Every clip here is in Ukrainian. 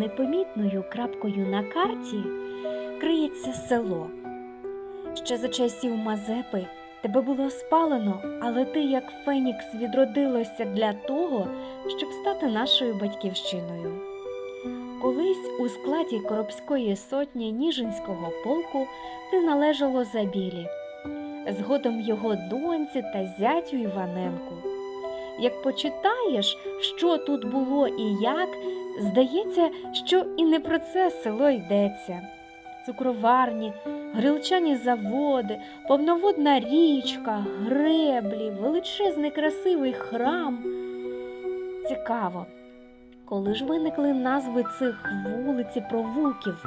непомітною крапкою на карті криється село. Ще за часів Мазепи тебе було спалено, але ти, як Фенікс, відродилося для того, щоб стати нашою батьківщиною. Колись у складі Коробської сотні Ніжинського полку ти належало Забілі, згодом його доньці та зятю Іваненку. Як почитаєш, що тут було і як, здається, що і не про це село йдеться. Цукроварні, грилчані заводи, повноводна річка, греблі, величезний красивий храм. Цікаво, коли ж виникли назви цих вулиць і провулків?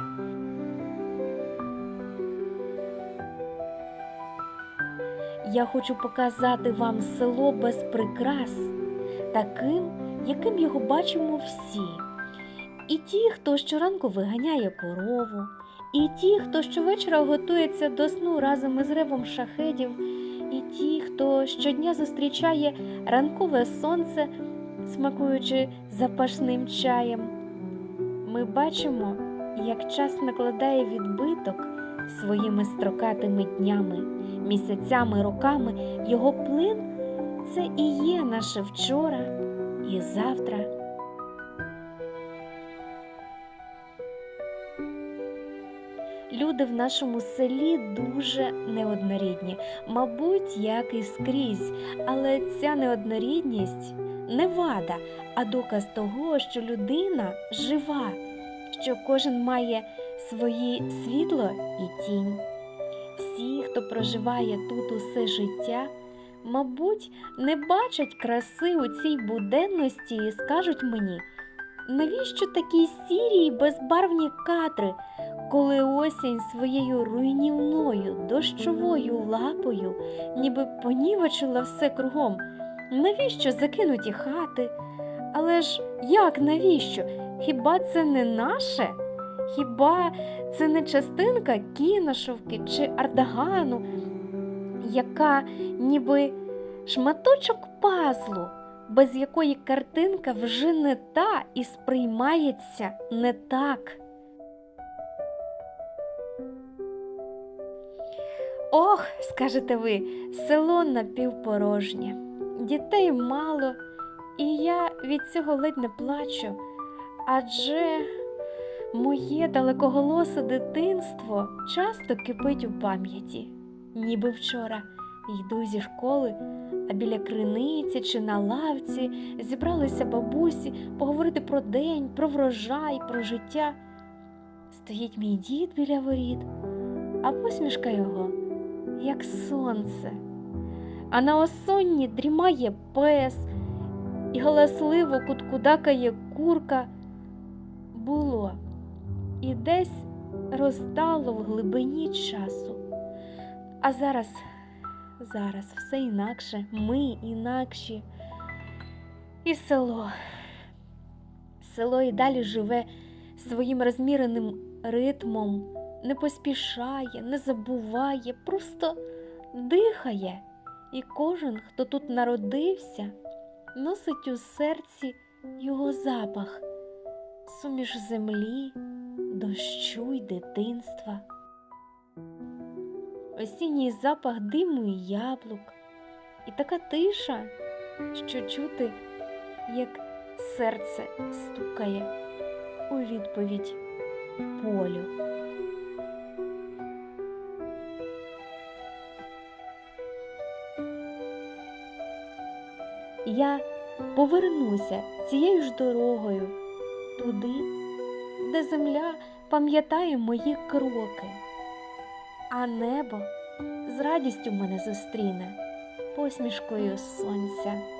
Я хочу показати вам село без прикрас, таким, яким його бачимо всі. І ті, хто щоранку виганяє корову, і ті, хто щовечора готується до сну разом із ревом шахедів, і ті, хто щодня зустрічає ранкове сонце, смакуючи запашним чаєм. Ми бачимо, як час накладає відбиток своїми строкатими днями, місяцями, роками. Його плин це і є наше вчора і завтра. Люди в нашому селі дуже неоднорідні, мабуть, як і скрізь, але ця неоднорідність не вада, а доказ того, що людина жива, що кожен має свої світло і тінь. Всі, хто проживає тут усе життя, мабуть, не бачать краси у цій буденності і скажуть мені, навіщо такі сірі й безбарвні кадри, коли осінь своєю руйнівною дощовою лапою ніби понівечила все кругом. Навіщо закинуті хати? Але ж як навіщо? Хіба це не наше? Хіба це не частинка кіношовки чи ардагану, яка ніби шматочок пазлу, без якої картинка вже не та і сприймається не так? Ох, скажете ви, село напівпорожнє, дітей мало, і я від цього ледь не плачу. Адже моє далекоголосе дитинство часто кипить у пам'яті, ніби вчора йду зі школи, а біля криниці чи на лавці зібралися бабусі поговорити про день, про врожай, про життя. Стоїть мій дід біля воріт, а посмішка його як сонце, а на осонні дрімає пес і галасливо куткудакає курка. Було і десь розтало в глибині часу. А зараз, зараз все інакше, ми інакші. І село. Село і далі живе своїм розміреним ритмом не поспішає, не забуває, просто дихає. І кожен, хто тут народився, носить у серці його запах, суміш землі, дощу й дитинства. Осінній запах диму і яблук, і така тиша, що чути, як серце стукає у відповідь полю. Я повернуся цією ж дорогою туди, де земля пам'ятає мої кроки, а небо з радістю мене зустріне посмішкою сонця.